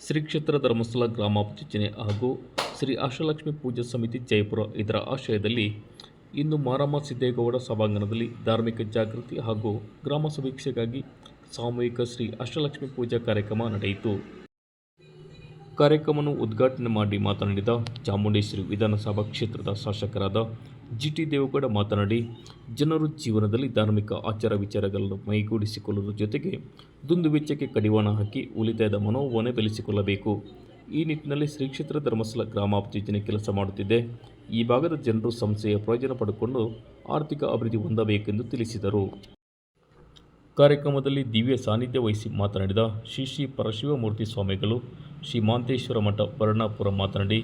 ಶ್ರೀ ಕ್ಷೇತ್ರ ಧರ್ಮಸ್ಥಳ ಗ್ರಾಮಾಭಿವೃದ್ಧಿ ಹಾಗೂ ಶ್ರೀ ಆಶಾಲಕ್ಷ್ಮಿ ಪೂಜಾ ಸಮಿತಿ ಜಯಪುರ ಇದರ ಆಶಯದಲ್ಲಿ ಇಂದು ಮಾರಮ್ಮ ಸಿದ್ದೇಗೌಡ ಸಭಾಂಗಣದಲ್ಲಿ ಧಾರ್ಮಿಕ ಜಾಗೃತಿ ಹಾಗೂ ಗ್ರಾಮ ಸಮೀಕ್ಷೆಗಾಗಿ ಸಾಮೂಹಿಕ ಶ್ರೀ ಅಷ್ಟಲಕ್ಷ್ಮಿ ಪೂಜಾ ಕಾರ್ಯಕ್ರಮ ನಡೆಯಿತು. ಕಾರ್ಯಕ್ರಮವನ್ನು ಉದ್ಘಾಟನೆ ಮಾಡಿ ಮಾತನಾಡಿದ ಚಾಮುಂಡೇಶ್ವರಿ ವಿಧಾನಸಭಾ ಕ್ಷೇತ್ರದ ಶಾಸಕರಾದ ಜಿ ಟಿ ದೇವೇಗೌಡ ಮಾತನಾಡಿ, ಜನರು ಜೀವನದಲ್ಲಿ ಧಾರ್ಮಿಕ ಆಚಾರ ವಿಚಾರಗಳನ್ನು ಮೈಗೂಡಿಸಿಕೊಳ್ಳುವ ಜೊತೆಗೆ ದುಂದು ವೆಚ್ಚಕ್ಕೆ ಕಡಿವಾಣ ಹಾಕಿ ಉಳಿತಾಯದ ಮನೋಭಾವನೆ ಬೆಳೆಸಿಕೊಳ್ಳಬೇಕು. ಈ ನಿಟ್ಟಿನಲ್ಲಿ ಶ್ರೀ ಕ್ಷೇತ್ರ ಧರ್ಮಸ್ಥಳ ಗ್ರಾಮಾಭಿವೃದ್ಧಿ ಕೆಲಸ ಮಾಡುತ್ತಿದೆ. ಈ ಭಾಗದ ಜನರು ಸಂಸ್ಥೆಯ ಪ್ರಯೋಜನ ಪಡೆದುಕೊಂಡು ಆರ್ಥಿಕ ಅಭಿವೃದ್ಧಿ ಹೊಂದಬೇಕೆಂದು ತಿಳಿಸಿದರು. ಕಾರ್ಯಕ್ರಮದಲ್ಲಿ ದಿವ್ಯ ಸಾನ್ನಿಧ್ಯ ವಹಿಸಿ ಮಾತನಾಡಿದ ಶ್ರೀ ಶ್ರೀ ಪರಶಿವಮೂರ್ತಿ ಸ್ವಾಮಿಗಳು, ಶ್ರೀ ಮಾಂತೇಶ್ವರ ಮಠ ವರ್ಣಾಪುರ ಮಾತನಾಡಿ,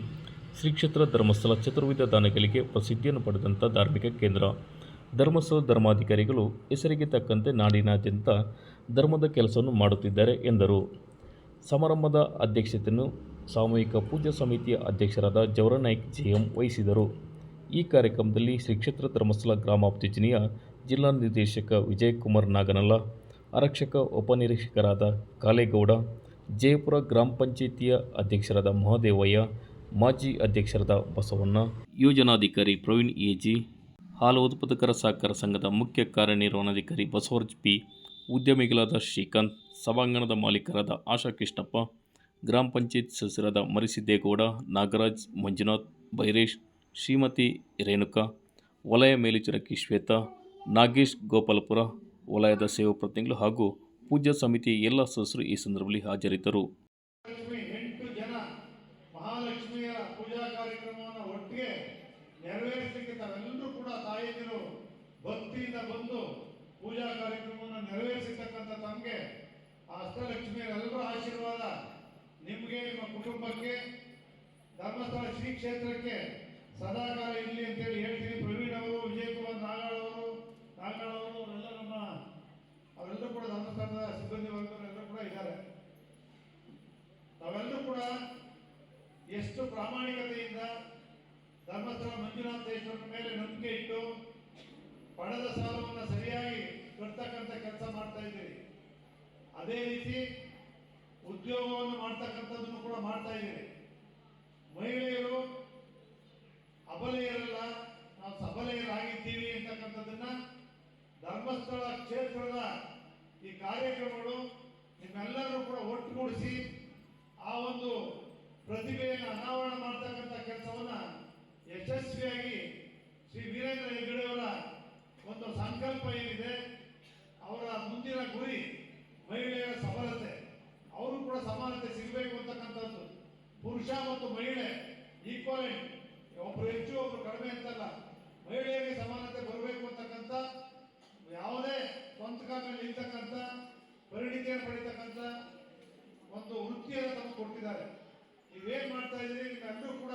ಶ್ರೀ ಕ್ಷೇತ್ರ ಧರ್ಮಸ್ಥಳ ಚತುರ್ವಿಧ ದಾನಗಳಿಗೆ ಪ್ರಸಿದ್ಧಿಯನ್ನು ಪಡೆದಂಥ ಧಾರ್ಮಿಕ ಕೇಂದ್ರ. ಧರ್ಮಸ್ಥಳ ಧರ್ಮಾಧಿಕಾರಿಗಳು ಹೆಸರಿಗೆ ತಕ್ಕಂತೆ ನಾಡಿನಾದ್ಯಂತ ಧರ್ಮದ ಕೆಲಸವನ್ನು ಮಾಡುತ್ತಿದ್ದಾರೆ ಎಂದರು. ಸಮಾರಂಭದ ಅಧ್ಯಕ್ಷತೆಯನ್ನು ಸಾಮೂಹಿಕ ಪೂಜಾ ಸಮಿತಿಯ ಅಧ್ಯಕ್ಷರಾದ ಜವರನಾಯ್ಕ್ ಜಿಎಂ ವಹಿಸಿದರು. ಈ ಕಾರ್ಯಕ್ರಮದಲ್ಲಿ ಶ್ರೀ ಕ್ಷೇತ್ರ ಧರ್ಮಸ್ಥಳ ಗ್ರಾಮಾಭಿವೃದ್ಧಿಯ ಜಿಲ್ಲಾ ನಿರ್ದೇಶಕ ವಿಜಯ್ ಕುಮಾರ್ ನಾಗನಲ್ಲ, ಆರಕ್ಷಕ ಉಪನಿರೀಕ್ಷಕರಾದ ಕಾಲೇಗೌಡ ಜಯಪುರ ಗ್ರಾಮ ಪಂಚಾಯಿತಿಯ ಅಧ್ಯಕ್ಷರಾದ ಮಹಾದೇವಯ್ಯ, ಮಾಜಿ ಅಧ್ಯಕ್ಷರಾದ ಬಸವಣ್ಣ, ಯೋಜನಾಧಿಕಾರಿ ಪ್ರವೀಣ್ ಎಜಿ, ಹಾಲು ಉತ್ಪಾದಕರ ಸಹಕಾರ ಸಂಘದ ಮುಖ್ಯ ಕಾರ್ಯನಿರ್ವಹಣಾಧಿಕಾರಿ ಬಸವರಾಜ್ ಪಿ, ಉದ್ಯಮಿಗಳಾದ ಶ್ರೀಕಾಂತ್, ಸಭಾಂಗಣದ ಮಾಲೀಕರಾದ ಆಶಾ ಕೃಷ್ಣಪ್ಪ, ಗ್ರಾಮ ಪಂಚಾಯತ್ ಸದಸ್ಯರಾದ ಮರಿಸಿದ್ದೇಗೌಡ, ನಾಗರಾಜ್, ಮಂಜುನಾಥ್, ಬೈರೇಶ್, ಶ್ರೀಮತಿ ರೇಣುಕಾ, ವಲಯ ಮೇಲ್ವಿಚಾರಕಿ ಶ್ವೇತಾ ನಾಗೇಶ್ ಗೋಪಾಲಪುರ ವಲಯದ ಸೇವಾ ಪ್ರತಿನಿಧಿಗಳು ಹಾಗೂ ಪೂಜಾ ಸಮಿತಿ ಎಲ್ಲ ಸದಸ್ಯರು ಈ ಸಂದರ್ಭದಲ್ಲಿ ಹಾಜರಿದ್ದರು. ಎಂಟು ಜನ ಮಹಾಲಕ್ಷ್ಮಿಯ ಪೂಜಾ ಕಾರ್ಯಕ್ರಮವನ್ನು ಒಟ್ಟಿಗೆ ನೆರವೇರಿಸಲಿಕ್ಕೆ ಕೂಡ ತಾಯಂದಿರು ಭಕ್ತಿಯಿಂದ ಬಂದು ಪೂಜಾ ಕಾರ್ಯಕ್ರಮವನ್ನು ನೆರವೇರಿಸತಕ್ಕಂಥ ತಮಗೆ ಆ ಅಷ್ಟಲಕ್ಷ್ಮಿಯರೆಲ್ಲರ ಆಶೀರ್ವಾದ ನಿಮಗೆ, ನಿಮ್ಮ ಕುಟುಂಬಕ್ಕೆ, ಧರ್ಮಸ್ಥಳ ಶ್ರೀ ಕ್ಷೇತ್ರಕ್ಕೆ ಸದಾಕಾಲ ಇರಲಿ ಅಂತೇಳಿ ಹೇಳ್ತೀನಿ. ಪ್ರವೀಣ್ ಅವರು ವಿಜಯಕುಮಾರ್ ನಾಗಾಳ್ ಅವರು ನಾಗಾಳ್ ಅವರು ಅವರೆಲ್ಲ ನಮ್ಮ ಅವರೆಲ್ಲರೂ ಕೂಡ ಧರ್ಮಸ್ಥಳದ ಸಿಬ್ಬಂದಿ ವರ್ಗದವರೆಲ್ಲರೂ ಕೂಡ ಇದ್ದಾರೆ ನಾವೆಲ್ಲರೂ ಕೂಡ ಎಷ್ಟು ಪ್ರಾಮಾಣಿಕತೆಯಿಂದ ಧರ್ಮಸ್ಥಳ ಮಂಜುನಾಥೇಶ್ವರನ ಮೇಲೆ ನಂಬಿಕೆ ಇಟ್ಟು ಪಡೆದ ಸಾಲವನ್ನು ಸರಿಯಾಗಿ ಕಟ್ತಕ್ಕಂಥ ಕೆಲಸ ಮಾಡ್ತಾ ಇದ್ದೀರಿ ಅದೇ ರೀತಿ ಉದ್ಯೋಗವನ್ನು ಮಾಡ್ತಕ್ಕಂಥದ್ದನ್ನು ಕೂಡ ಮಾಡ್ತಾ ಇದ್ದೀರಿ ಮಹಿಳೆಯರು ಅಬಲೆಯರಲ್ಲ, ನಾವು ಸಬಲೆಯರಾಗಿದ್ದೀವಿ ಅಂತಕ್ಕಂಥದ್ದನ್ನ ಧರ್ಮಸ್ಥಳ ಕ್ಷೇತ್ರದ ಈ ಕಾರ್ಯಕ್ರಮಗಳು ನಿಮ್ಮೆಲ್ಲರೂ ಕೂಡ ಒಟ್ಟುಗೂಡಿಸಿ ಆ ಒಂದು ಪ್ರತಿಭೆಯನ್ನು ಅನಾವರಣ ಮಾಡ್ತಕ್ಕಂಥ ಕೆಲಸವನ್ನ ಯಶಸ್ವಿಯಾಗಿ ಶ್ರೀ ವೀರೇಂದ್ರ ಹೆಗ್ಗಡೆಯವರ ಒಂದು ಸಂಕಲ್ಪ ಏನಿದೆ, ಅವರ ಮುಂದಿನ ಗುರಿ ಮಹಿಳೆಯರ ಸಬಲತೆ. ಅವರು ಕೂಡ ಸಮಾನತೆ ಸಿಗಬೇಕು ಅಂತಕ್ಕಂಥದ್ದು. ಪುರುಷ ಮತ್ತು ಮಹಿಳೆ ಈಕ್ವಲೆಂಟ್ ಒಬ್ರು ಹೆಚ್ಚು, ಒಬ್ರು ಕಡಿಮೆ ಅಂತಲ್ಲ. ಮಹಿಳೆಯರಿಗೆ ಸಮಾನತೆ ಬರಬೇಕು ಅಂತಕ್ಕಂಥ ಯಾವುದೇ ಸ್ವಂತ ಕಾಲದಲ್ಲಿ ನಿಲ್ತಕ್ಕಂಥ ಪರಿಣಿತಿಯನ್ನು ಪಡಿತಕ್ಕಂಥ ಒಂದು ವೃತ್ತಿಯನ್ನು ತಮಗೆ ಕೊಟ್ಟಿದ್ದಾರೆ ನೀವೇನ್ ಮಾಡ್ತಾ ಇದ್ದೀರಿ? ನಿಮ್ಮೆಲ್ಲರೂ ಕೂಡ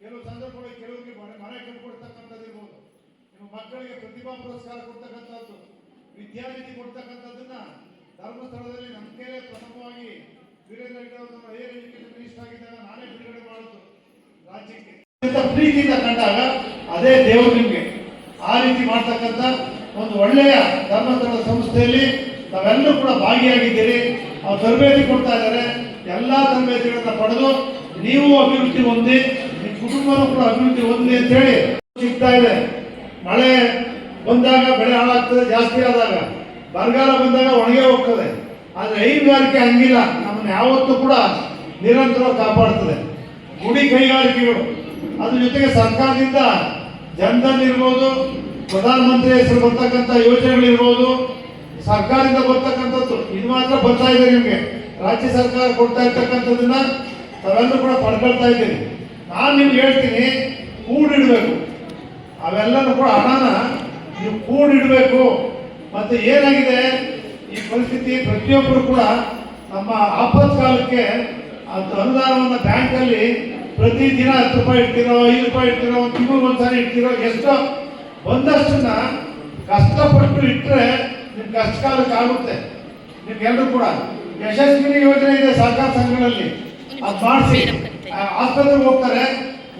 ಕೆಲವು ಸಂದರ್ಭಗಳಲ್ಲಿ ಕೆಲವರಿಗೆ ಮನೆ ಮನೆ ಕಟ್ಕೊಡ್ತಕ್ಕಂಥದ್ದು ಇರ್ಬೋದು. ನಿಮ್ಮ ಮಕ್ಕಳಿಗೆ ಪ್ರತಿಭಾ ಪುರಸ್ಕಾರ ಕೊಡ್ತಕ್ಕಂಥದ್ದು, ವಿದ್ಯಾನಿಧಿ ಕೊಡ್ತಕ್ಕಂಥದ್ದನ್ನ ಧರ್ಮಸ್ಥಳದಲ್ಲಿ ಕೈಲೇ ಪ್ರಥಮವಾಗಿ ವೀರೇಂದ್ರ ಹೆಗ್ಗಡೆ ಅವರು ಹೈಯರ್ ಎಜುಕೇಶನ್ ಮಿನಿಸ್ಟರ್ ಆಗಿದ್ದಾಗ ನಾನೇ ಬಿಡುಗಡೆ ಮಾಡೋದು ರಾಜ್ಯಕ್ಕೆ. ಪ್ರೀತಿಯಿಂದ ಕಂಡಾಗ ಅದೇ ದೇವರು ನಿಮಗೆ. ಆ ರೀತಿ ಮಾಡ್ತಕ್ಕಂಥ ಒಂದು ಒಳ್ಳೆಯ ಧರ್ಮಸ್ಥಳ ಸಂಸ್ಥೆಯಲ್ಲಿ ನಾವೆಲ್ಲರೂ ಕೂಡ ಭಾಗಿಯಾಗಿದ್ದೀರಿ. ಅವ್ರು ತರಬೇತಿ ಕೊಡ್ತಾ ಇದ್ದಾರೆ. ಎಲ್ಲಾ ತರಬೇತಿಗಳನ್ನ ಪಡೆದು ನೀವು ಅಭಿವೃದ್ಧಿ ಹೊಂದಿ, ನಿಮ್ಮ ಕುಟುಂಬನೂ ಕೂಡ ಅಭಿವೃದ್ಧಿ ಹೊಂದಿ ಅಂತ ಹೇಳಿ ಸಿಗ್ತಾ ಇದೆ. ಮಳೆ ಬಂದಾಗ ಬೆಳೆ ಹಾಳಾಗ್ತದೆ, ಜಾಸ್ತಿ ಆದಾಗ. ಬರಗಾಲ ಬಂದಾಗ ಒಣಗೆ ಹೋಗ್ತದೆ. ಆದ್ರೆ ಹೈನುಗಾರಿಕೆ ಹಂಗಿಲ್ಲ. ನಮ್ಮನ್ನು ಯಾವತ್ತೂ ಕೂಡ ನಿರಂತರ ಕಾಪಾಡ್ತದೆ. ಗುಡಿ ಕೈಗಾರಿಕೆಗಳು. ಅದ್ರ ಜೊತೆಗೆ ಸರ್ಕಾರದಿಂದ ಜನ್ಧನ್ ಇರ್ಬೋದು, ಪ್ರಧಾನಮಂತ್ರಿ ಹೆಸರು ಬರ್ತಕ್ಕಂಥ ಯೋಜನೆಗಳಿರ್ಬೋದು, ಸರ್ಕಾರದಿಂದ ಬರ್ತಕ್ಕಂಥದ್ದು. ಇದು ಮಾತ್ರ ಬರ್ತಾ ಇದೆ ನಿಮಗೆ. ರಾಜ್ಯ ಸರ್ಕಾರ ಕೊಡ್ತಾ ಇರ್ತಕ್ಕಂಥದ್ದನ್ನ ತಾವೆಲ್ಲರೂ ಕೂಡ ಪಡ್ಕೊಳ್ತಾ ಇದ್ದೀರಿ ನಾನು ನಿಮ್ಗೆ ಹೇಳ್ತೀನಿ, ಕೂಡಿಡಬೇಕು. ಅವೆಲ್ಲನೂ ಕೂಡ ಹಣನ ನೀವು ಕೂಡಿಡ್ಬೇಕು. ಮತ್ತೆ ಏನಾಗಿದೆ? ಈ ಪರಿಸ್ಥಿತಿ ಪ್ರತಿಯೊಬ್ಬರು ಕೂಡ ನಮ್ಮ ಆಪತ್ಕಾಲಕ್ಕೆ ಅದು ಅನುದಾನವನ್ನು ಬ್ಯಾಂಕಲ್ಲಿ ಪ್ರತಿದಿನ ಹತ್ತು ರೂಪಾಯಿ ಇಡ್ತಿರೋ, ಐದು ರೂಪಾಯಿ ಇಡ್ತಿರೋ ತಿಂಗಳು ಒಂದ್ಸಾರಿ ಇಡ್ತಿರೋ, ಎಷ್ಟೋ ಒಂದಷ್ಟನ್ನ ಕಷ್ಟಪಟ್ಟು ಇಟ್ಟರೆ ನಿಮ್ಗೆ ಕಷ್ಟ ಕಾಲಕ್ಕೆ ಆಗುತ್ತೆ. ನಿಮ್ಗೆಲ್ಲರೂ ಕೂಡ ಯಶಸ್ವಿನಿ ಯೋಜನೆ ಇದೆ ಸರ್ಕಾರ ಸಂಘಗಳಲ್ಲಿ. ಅದು ಮಾಡಿಸಿ. ಆಸ್ಪತ್ರೆಗೆ ಹೋಗ್ತಾರೆ,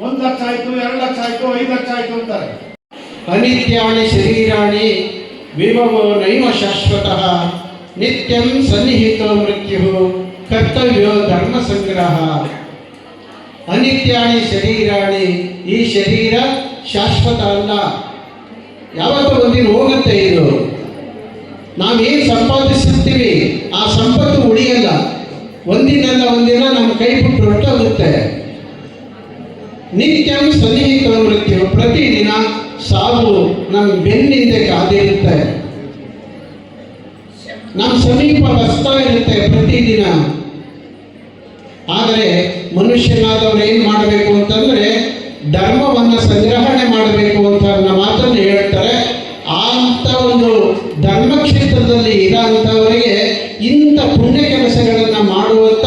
ಒಂದು ಲಕ್ಷ ಆಯ್ತು, ಎರಡು ಲಕ್ಷ ಆಯ್ತು, ಐದು ಲಕ್ಷ ಆಯ್ತು ಅಂತಾರೆ. ಅನಿತ್ಯಾಣಿ, ಶರೀರಾಣಿ ವಿಭವೋ ನೈವ ಶಾಶ್ವತಃ ನಿತ್ಯಂ ಸನ್ನಿಹಿತೋ ಮೃತ್ಯು ಕರ್ತವ್ಯ ಧರ್ಮ ಸಂಗ್ರಹ ಅನಿತ್ಯಾಣಿ ಶರೀರಾಣಿ ಈ ಶರೀರ ಶಾಶ್ವತ ಅಲ್ಲ. ಯಾವತ್ತೂ ಒಂದಿನ ಹೋಗುತ್ತೆ ಇದು. ನಾವೇನು ಸಂಪಾದಿಸುತ್ತೀವಿ, ಆ ಸಂಪತ್ತು ಉಳಿಯಲ್ಲ. ಒಂದಿನಲ್ಲ ಒಂದಿನ ನಮ್ಮ ಕೈ ಬಿಟ್ಟು ಹೊರಟೋಗುತ್ತೆ ನಿತ್ಯಂ ಸನ್ನಿಹಿತ ಮೃತ್ಯು ಪ್ರತಿದಿನ ಸಾವು ನಮ್ಮ ಬೆನ್ನಿಂದ ಕಾದಿರುತ್ತೆ ನಮ್ಮ ಸಮೀಪ ಬರ್ತಾ ಇರುತ್ತೆ ಪ್ರತಿದಿನ. ಆದರೆ ಮನುಷ್ಯನಾದವ್ರು ಏನು ಮಾಡಬೇಕು ಅಂತಂದ್ರೆ ಧರ್ಮವನ್ನು ಸಂಗ್ರಹಣೆ ಮಾಡಬೇಕು ಅಂತ ಮಾತನ್ನು ಹೇಳ್ತಾರೆ. ಅಂತ ಒಂದು ಧರ್ಮಕ್ಷೇತ್ರದಲ್ಲಿ ಇರೋಂಥವರಿಗೆ ಇಂಥ ಪುಣ್ಯ ಕೆಲಸಗಳನ್ನು ಮಾಡುವಂತ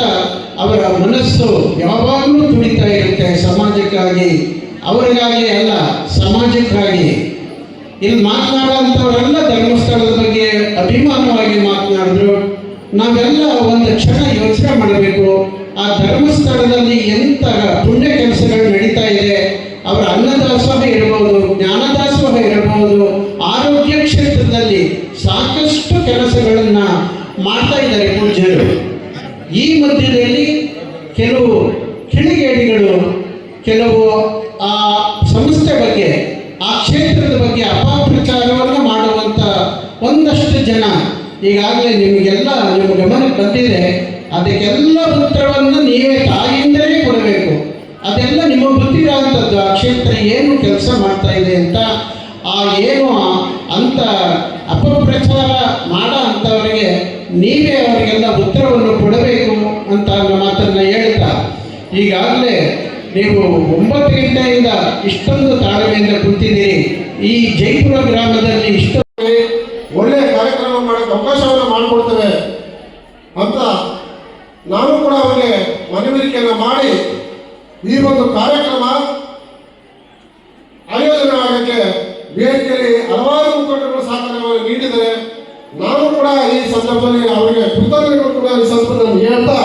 ಅವರ ಮನಸ್ಸು ಯಾವಾಗಲೂ ತುಳಿತಾ ಇರುತ್ತೆ ಸಮಾಜಕ್ಕಾಗಿ. ಅವರಿಗಾಗಿ ಅಲ್ಲ ಸಮಾಜಕ್ಕಾಗಿ ಇಲ್ಲಿ ಮಾತನಾಡುವಂಥವರೆಲ್ಲ ಧರ್ಮಸ್ಥಳದ ಬಗ್ಗೆ ಅಭಿಮಾನವಾಗಿ ಮಾತನಾಡಿದ್ರು. ನಾವೆಲ್ಲ ಒಂದು ಕ್ಷಣ ಯೋಚನೆ ಮಾಡಬೇಕು. ಆ ಧರ್ಮಸ್ಥಳದಲ್ಲಿ ಎಂಥ ಪುಣ್ಯ ಕೆಲಸಗಳು ನಡೀತಾ ಇದೆ. ಅವರ ಅನ್ನದಾಸೋಹ ಇರಬಹುದು ಜ್ಞಾನದಾಸೋಹ ಇರಬಹುದು ಆರೋಗ್ಯ ಕ್ಷೇತ್ರದಲ್ಲಿ ಸಾಕಷ್ಟು ಕೆಲಸಗಳನ್ನ ಮಾಡ್ತಾ ಇದ್ದಾರೆ ಪೂಜ್ಯರು. ಈ ಮಧ್ಯದಲ್ಲಿ ಕೆಲವು ಕಿಡಿಗೇಡಿಗಳು, ಕೆಲವು ಒಂದಷ್ಟು ಜನ. ಈಗಾಗಲೇ ನಿಮಗೆಲ್ಲ ನಿಮ್ಮ ಗಮನಕ್ಕೆ ಬಂದಿದೆ ಅದಕ್ಕೆಲ್ಲ ಉತ್ತರವನ್ನು ನೀವೇ ತಾಯಿಯಿಂದಲೇ ಕೊಡಬೇಕು. ಅದೆಲ್ಲ ನಿಮ್ಮ ಗೊತ್ತಿರೋಂಥದ್ದು ಆ ಕ್ಷೇತ್ರ ಏನು ಕೆಲಸ ಮಾಡ್ತಾ ಇದೆ ಅಂತ, ಆ ಏನು ಅಂತ ಅಪಪ್ರಚಾರ ಮಾಡೋ ಅಂಥವರಿಗೆ ನೀವೇ ಅವರಿಗೆಲ್ಲ ಉತ್ತರವನ್ನು ಕೊಡಬೇಕು ಅಂತ ಮಾತನ್ನು ಹೇಳ್ತಾ, ಈಗಾಗಲೇ ನೀವು ಒಂಬತ್ತು ಗಂಟೆಯಿಂದ ಇಷ್ಟೊಂದು ತಾಳ್ಮೆಯಿಂದ ಕೂತಿದ್ದೀರಿ. ಈ ಜೈಪುರ ಗ್ರಾಮದಲ್ಲಿ ಇಷ್ಟು ಅವರಿಗೆ ಮನವರಿಕೆಯನ್ನು ಮಾಡಿ ಈ ಒಂದು ಕಾರ್ಯಕ್ರಮ ಆಯೋಜನೆ ಆಗಕ್ಕೆ ವೇದಿಕೆಯಲ್ಲಿ ಹಲವಾರು ಮುಖಂಡರು ಸಹಕಾರವನ್ನು ನೀಡಿದರೆ ನಾನು ಕೂಡ ಈ ಸಂದರ್ಭದಲ್ಲಿ ಅವರಿಗೆ ಕೃತಜ್ಞತೆಗಳು ಕೂಡ ಈ ಸಂದರ್ಭದಲ್ಲಿ ಹೇಳ್ತಾ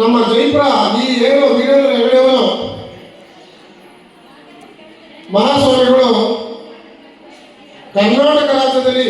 ನಮ್ಮ ಜೈಪುರ ಈ ಏನು ವೀರೇಂದ್ರ ಹೆಗಡೆಯವರು, ಮಹಾಸ್ವಾಮಿಗಳು, ಕರ್ನಾಟಕ ರಾಜ್ಯದಲ್ಲಿ